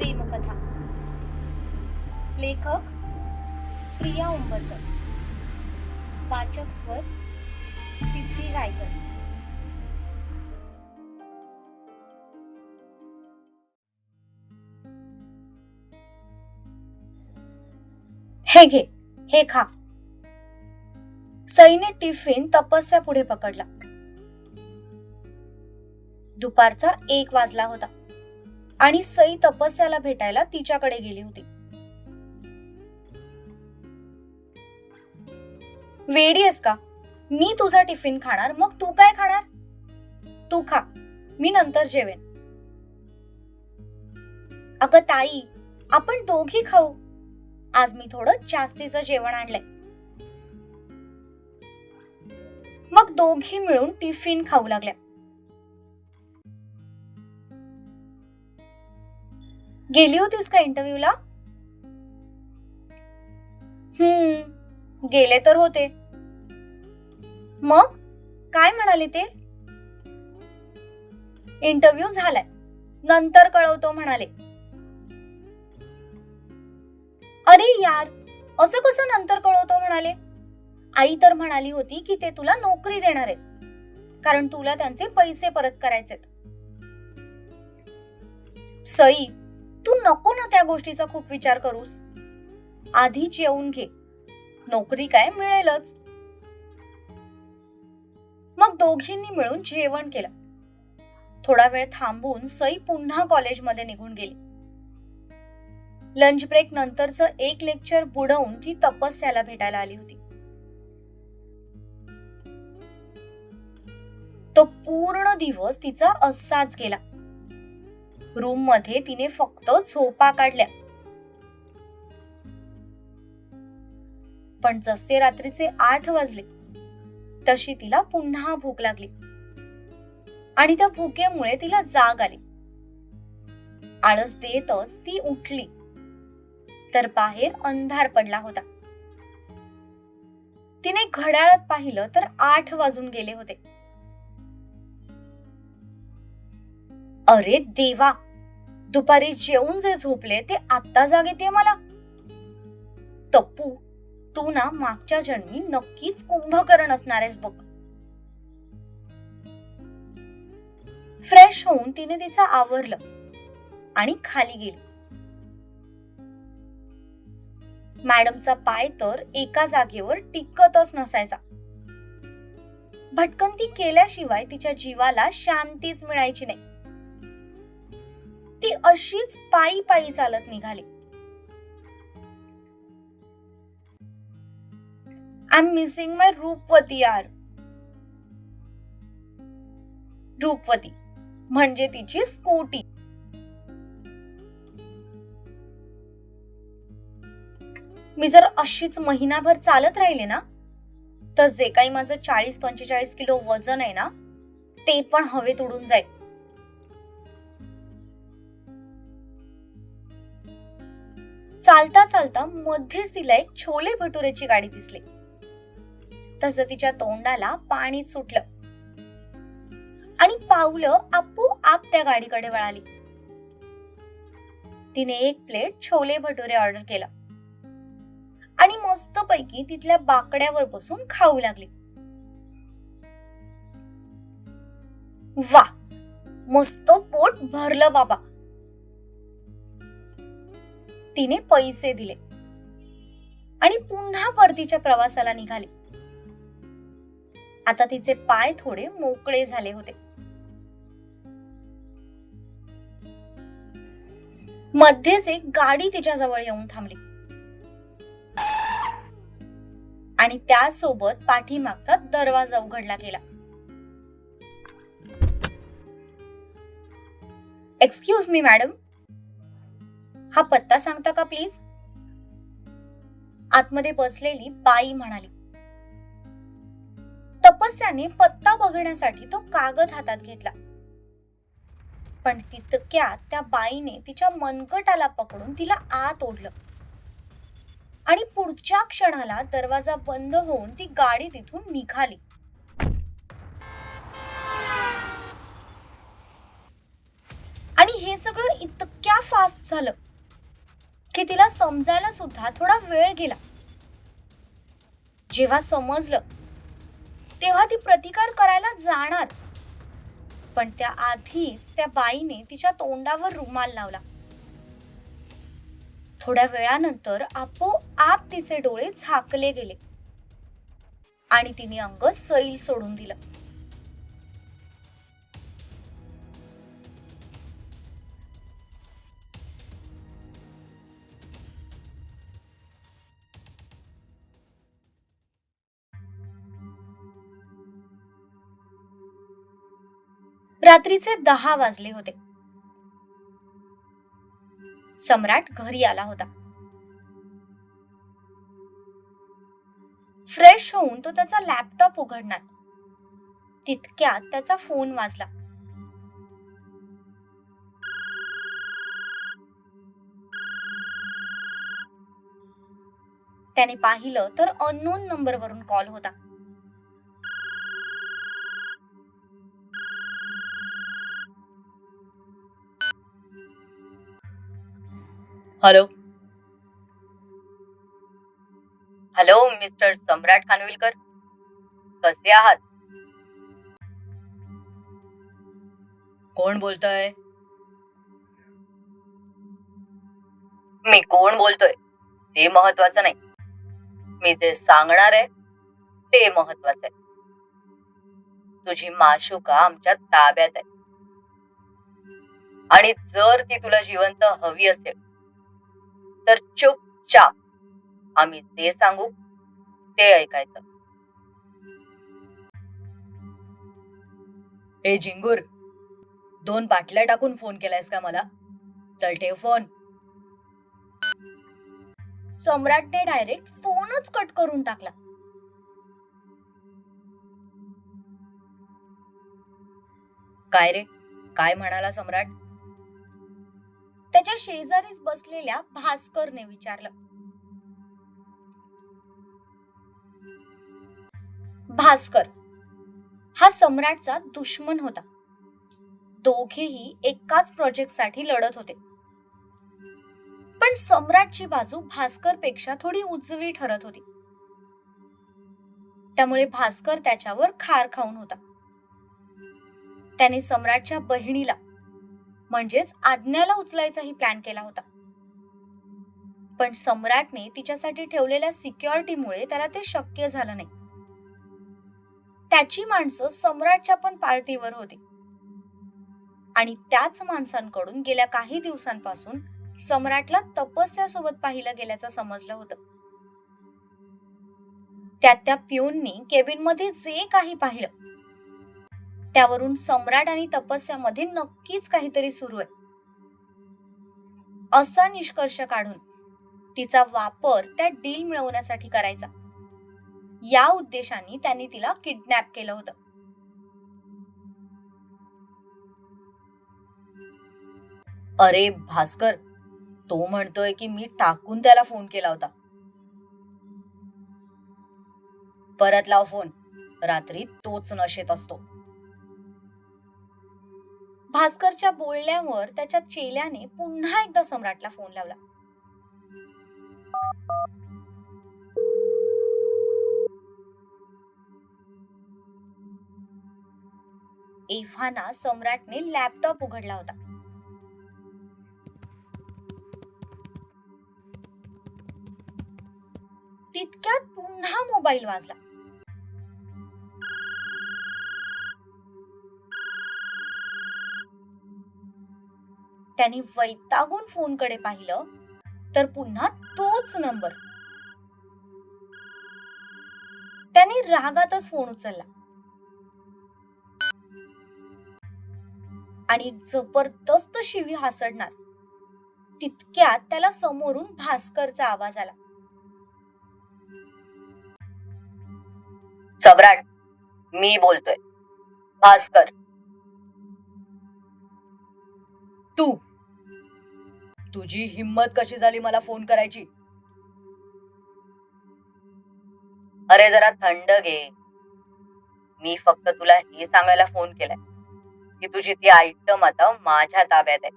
प्रेमकथा. लेखक प्रिया उंबरकर. वाचक स्वर सिद्धी रायकर हे घे हे खा. सईने टिफिन तपस्या पुढे पकडला. दुपारचा एक वाजला होता. आणि सई तपस्याला भेटायला तिच्याकडे गेली होती. वेडी आहेस का? मी तुझा टिफिन खाणार मग तू काय खाणार? तू खा मी नंतर जेवेन. अगं ताई आपण दोघी खाऊ. आज मी थोडं जास्तीचं जेवण आणलंय. मग दोघी मिळून टिफिन खाऊ लागल्या. गेली होतीस का इंटरव्ह्यूला हम्म गेले तर होते. मग? काय म्हणाले ते? इंटरव्ह्यू झालाय. नंतर कळवतो म्हणाले. अरे यार असं कसं नंतर कळवतो म्हणाले? आई तर म्हणाली होती की ते तुला नोकरी देणार आहेत. कारण तुला त्यांचे पैसे परत करायचेत. सई तू नको ना त्या गोष्टीचा खूप विचार करूस. आधी जेवून घे. नोकरी काय मिळेलच. मग दोघींनी मिळून जेवण केलं. थोडा वेळ थांबून सई पुन्हा कॉलेजमध्ये निघून गेली. लंच ब्रेक नंतरचं एक लेक्चर बुडवून ती तपस्याला भेटायला आली होती. तो पूर्ण दिवस तिचा असाच गेला. रूममध्ये तिने फक्त झोपा काढल्या. पण जसे रात्रीचे आठ वाजले तशी तिला पुन्हा भूक लागली. आणि त्या भुकेमुळे तिला जाग आली. आळस देतच ती उठली. तर बाहेर अंधार पडला होता. तिने घड्याळात पाहिलं तर आठ वाजून गेले होते. अरे देवा दुपारी जेवून जे झोपले ते आत्ता जाग येते मला. तप्पू तू ना मागच्या जन्मी नक्कीच कुंभकर्ण असणार आहेस बघ. फ्रेश होऊन तिने तिचं आवरलं आणि खाली गेली. मॅडमचा पाय तर एका जागेवर टिकतच नसायचा. भटकंती केल्याशिवाय तिच्या जीवाला शांतीच मिळायची नाही. ती अशीच पायी पायी चालत निघाली. आय एम मिसिंग माय रूपवती यार. रूपवती म्हणजे तिची स्कूटी. मी जर अशीच महिनाभर चालत राहिले ना तर जे काही माझं चाळीस पंचेचाळीस किलो वजन आहे ना ते पण हवेत उडून जाईल. चालता चालता मध्येच तिला एक छोले भटुरेची गाडी दिसली. तसं तिच्या तोंडाला पाणी सुटलं. आणि पावलं आपोआप त्या गाडीकडे वळाली. तिने एक प्लेट छोले भटुरे ऑर्डर केला. आणि मस्तपैकी तिथल्या बाकड्यावर बसून खाऊ लागली. वा मस्त पोट भरलं बाबा. तिने पैसे दिले. आणि पुन्हा परतीच्या प्रवासाला निघाली. आता तिचे पाय थोडे मोकळे झाले होते. मध्येच एक गाडी तिच्या जवळ येऊन थांबली. आणि त्यासोबत पाठीमागचा दरवाजा उघडला गेला. एक्सक्यूज मी मॅडम हा पत्ता सांगता का प्लीज आतमध्ये बसलेली बाई म्हणाली तपस्याने पत्ता बघण्यासाठी तो कागद हातात घेतला. पण तितक्यात त्या बाईने तिच्या मनगटाला पकडून तिला आत ओढलं. आणि पुढच्या क्षणाला दरवाजा बंद होऊन ती गाडी तिथून निघाली. आणि हे सगळं इतक्या फास्ट झालं. की तिला समजायला सुद्धा थोडा वेळ गेला. जेव्हा समजलं तेव्हा ती प्रतिकार करायला जाणार. पण त्या आधीच त्या बाईने तिच्या तोंडावर रुमाल लावला. थोड्या वेळानंतर आपोआप तिचे डोळे झाकले गेले आणि तिने अंग सैल सोडून दिलं. रात्रीचे दहा वाजले होते. सम्राट घरी आला होता. फ्रेश होऊन तो त्याचा लॅपटॉप उघडणार. तितक्यात त्याचा फोन वाजला. त्याने पाहिलं तर अननोन नंबरवरून कॉल होता. Hello hello mister Samrat Khanvilkar कसे आहात? कोण बोलतोय? मी कोण बोलतोय? ते महत्वाचं नाही. मी जे सांगणार आहे ते महत्वाचं आहे. तुझी माशुका आमच्या ताब्यात आहे. आणि जर ती तुला जिवंत हवी असेल तर चुपचाप. आम्ही ते सांगू ते ऐकायचं. ए जिंगूर दोन बाटल्या टाकून फोन केलायस का मला? चल ठेव फोन. सम्राटने डायरेक्ट फोनच कट करून टाकला. काय रे? काय म्हणाला सम्राट? त्याच्या शेजारीच बसलेल्या भास्करने विचारलं. भास्कर हा सम्राटचा दुश्मन होता. दोघेही एकाच प्रोजेक्टसाठी लढत होते. पण सम्राटची बाजू भास्करपेक्षा थोडी उजवी ठरत होती. त्यामुळे भास्कर त्याच्यावर खार खाऊन होता. त्याने सम्राटच्या बहिणीला म्हणजेच आज्ञाला उचलायचाही प्लॅन केला होता. पण सम्राटने तिच्यासाठी ठेवलेल्या सिक्युरिटीमुळे त्याला ते शक्य झालं नाही. त्याची माणसं सम्राटच्या पण पार्टीवर होती. आणि त्याच माणसांकडून गेल्या काही दिवसांपासून सम्राटला तपस्यासोबत पाहिलं गेल्याचं समजलं होतं. त्यात त्या पिऊननी केबिनमध्ये जे काही पाहिलं त्यावरून सम्राट आणि तपस्यामध्ये नक्कीच काहीतरी सुरू आहे. असा निष्कर्ष काढून तिचा वापर त्या डील मिळवण्यासाठी करायचा. या उद्देशाने त्यांनी तिला किडनॅप केलं होतं. अरे भास्कर तो म्हणतोय की मी टाकून त्याला फोन केला होता. परत लाव फोन रात्री तोच नशेत असतो. भास्करच्या बोलण्यावर त्याच्या चेल्याने पुन्हा एकदा सम्राटला फोन लावला. एव्हाना सम्राटने लॅपटॉप उघडला होता. तितक्यात पुन्हा मोबाईल वाजला. त्यांनी वैतागून फोनकडे पाहिलं तर पुन्हा तोच नंबर त्याने रागातच फोन उचलला. आणि जबरदस्त शिवी हासडणार. तितक्यात त्याला समोरून भास्करचा आवाज आला. सम्राट मी बोलतोय. भास्कर. तू तुझी हिम्मत कशी झाली मला फोन करायची? अरे जरा थंड घे. मी फक्त तुला हे सांगायला फोन केलाय की तुझी ती आयटम आता माझ्या ताब्यात आहे.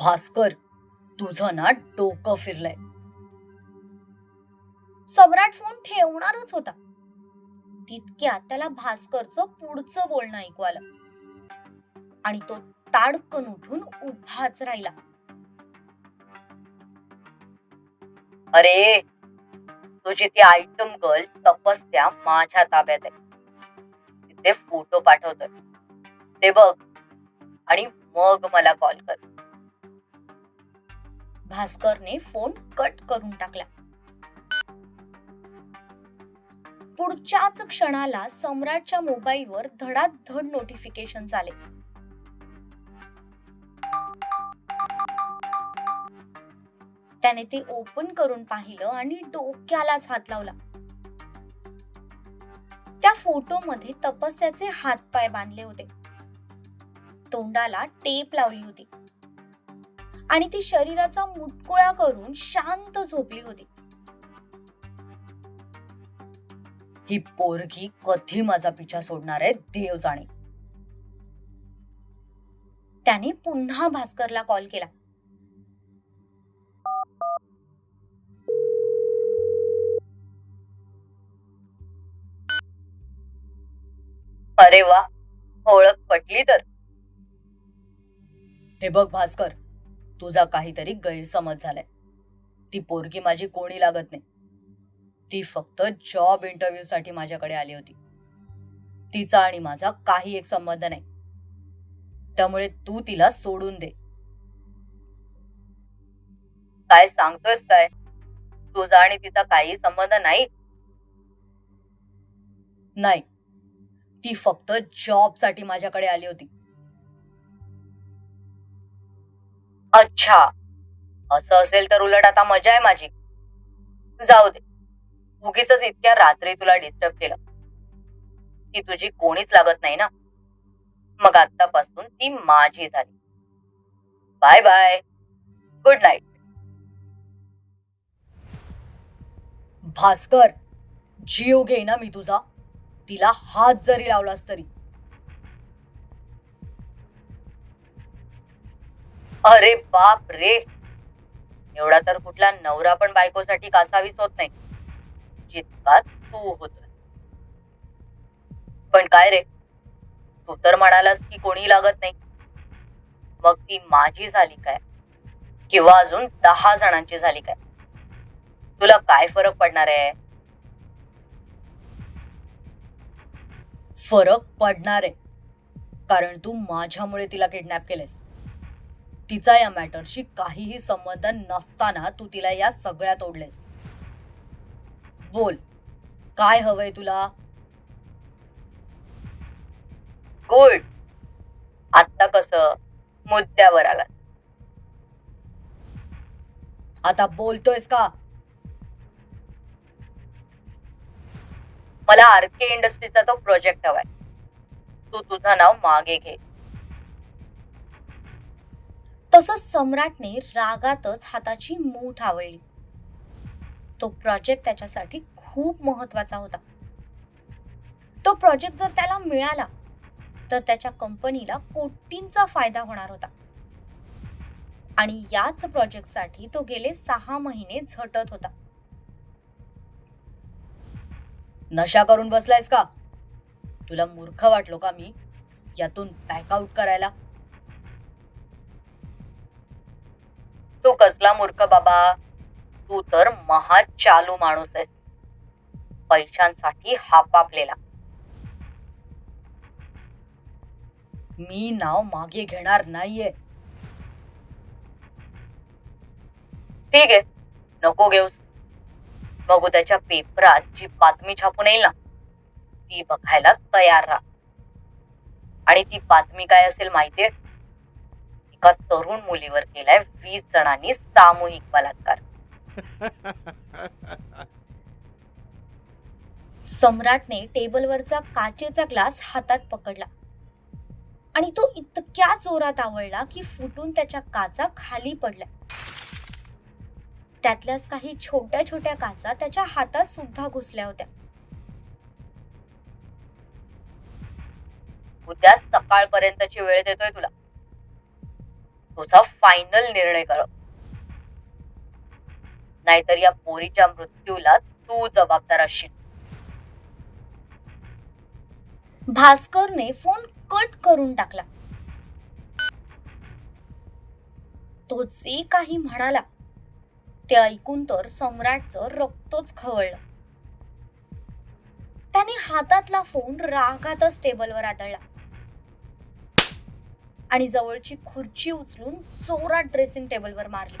भास्कर तुझं ना डोकं फिरलंय. सम्राट फोन ठेवणारच होता. तितक्यात त्याला भास्करचं पुढचं बोलणं ऐकू आलं. आणि तो ताडकन उठून उभाच राहिला. अरे तुझी ती आयटम गर्ल तपस्या माझ्या ताब्यात आहे. तिथे फोटो पाठवतोय. ते बघ आणि मग मला कॉल कर. भास्करने फोन कट करून टाकला. पुढच्याच क्षणाला सम्राटच्या मोबाईलवर धडाधड नोटिफिकेशन आले. त्याने ते ओपन करून पाहिलं आणि डोक्यालाच हात लावला. त्या फोटोमध्ये तपस्याचे हातपाय बांधले होते. तोंडाला टेप लावली होती. आणि ती शरीराचा मुटकुळा करून शांत झोपली होती. ही पोरगी कधी माझा पिछा सोडणार आहे देव जाणे. त्याने पुन्हा भास्करला कॉल केला. अरे वा ओळख पटली तर. हे बघ भास्कर तुझा काहीतरी गैरसमज झालाय. ती पोरगी माझी कोणी लागत नाही. ती फक्त जॉब इंटरव्ह्यू साठी माझ्याकडे आली होती. तिचा आणि माझा काही एक संबंध नाही. त्यामुळे तू तिला सोडून दे. काय सांगतोयस काय? तुझा आणि तिचा काही संबंध नाही? नाही. ती फक्त जॉबसाठी माझ्याकडे आली होती. अच्छा. असं असेल तर उलट आता मजा आहे माझी. जाऊ दे. उगीच इतक्या रात्री तुला डिस्टर्ब केलं. ती तुझी कोणीच लागत नाही ना? मग आतापासून ती माझी झाली. Bye bye good night Bhaskar जीव घे ना मी तुझा. तिला हात जरी लावलास तरी. अरे बाप रे. एवढा तर कुठला नवरा पण बायकोसाठी कासावीस होत नाही. जितका तू होत पण काय रे? तू तर म्हणालास की कोणी लागत नाही. मग ती माझी झाली काय? किंवा अजून दहा जणांची झाली काय? तुला काय फरक पडणार आहे? फरक पडणार आहे. कारण तू माझ्यामुळे तिला किडनॅप केलेस तिचा या मॅटरशी काहीही संबंध नसताना तू तिला या सगळ्यात ओढलेस बोल काय हवंय तुला? गुड आत्ता कसं? मुद्द्यावर आला आता बोलतोयस का? मला आरके इंडस्ट्रीचा तो प्रोजेक्ट हवाय. तू तुझं नाव मागे घे. तसंच सम्राटने रागातच हाताची मूठ आवळली तो प्रोजेक्ट त्याच्यासाठी खूप महत्त्वाचा होता. तो प्रोजेक्ट जर त्याला मिळाला तर त्याच्या कंपनीला कोटींचा फायदा होणार होता. आणि याच प्रोजेक्टसाठी तो गेले सहा महिने झटत होता. नशा करून बसलायस का? तुला मूर्ख वाटलो का मी? यातून बॅकआउट करायला? तू कसला मूर्ख बाबा? तू तर महा चालू माणूस आहेस. पैशांसाठी हापापलेला. मी नाव मागे घेणार नाहीये. ठीक आहे. नको घेऊस. बघू त्याच्या पेपरात जी बातमी छापून येईल ना ती बघायला तयार राहा. आणि ती बातमी काय असेल माहितीये? एका तरुण मुलीवर केलाय वीस जणांनी सामूहिक बलात्कार. सम्राटने टेबलवरचा काचेचा ग्लास हातात पकडला. आणि तो इतक्या जोरात आवळला की फुटून त्याच्या काचा खाली पडल्या. त्यातल्याच काही छोट्या छोट्या काचा त्याच्या हातात सुद्धा घुसल्या होत्या. उद्या सकाळपर्यंतची वेळ देतोय तुला. तुझा फायनल निर्णय कर. नाहीतर या पोरीच्या मृत्यूला तू जबाबदार असशील. भास्करने फोन कट करून टाकला. तो जे काही म्हणाला ते ऐकून तर सम्राटचं रक्तच खवळलं. त्याने हातातला फोन रागातच टेबलवर आदळला. आणि जवळची खुर्ची उचलून जोरात ड्रेसिंग टेबलवर मारली.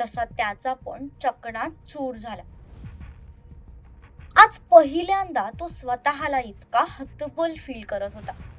तसा त्याचा पण चकणा चूर झाला. आज पहिल्यांदा तो स्वतःला इतका हतबल फील करत होता.